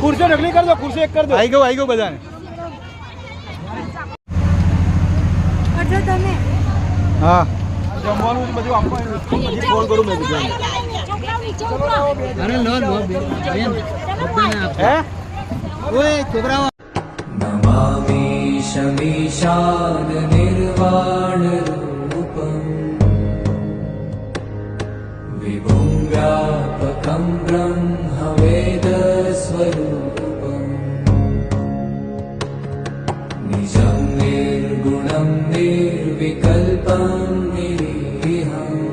ખુરશી નકલી કરજો દો ખુરશી એક કરજો. દો આવી ગયો આવી ગયો બધાને. હા. જમવાનું બધું આપવાનું ફોન કરું મેં અરે લો લો બેન હે? ઓય છોકરાઓ. નમામિ શમી શાન નિર્વાણ भुङ्ग्यापकम्ब्रं हवेदस्वरूपम् निजं निर्गुणं निर्विकल्पं निरीहम्।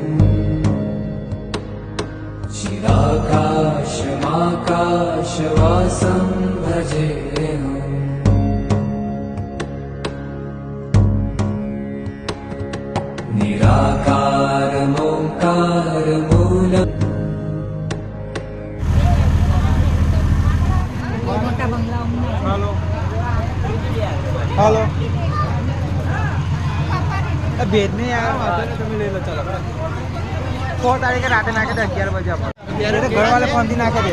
चिराकाशमाकाशवासं भजेहम् निराकाश બંગલાઓમાં હાલો. હાલો નહીં યાર વાંધો નહીં તમે લઈ લો ચાલો. સો તારીખે રાતે નાખે દે અગિયાર વાગે આપણે. ઘરવાળા ફોનથી નાખે દે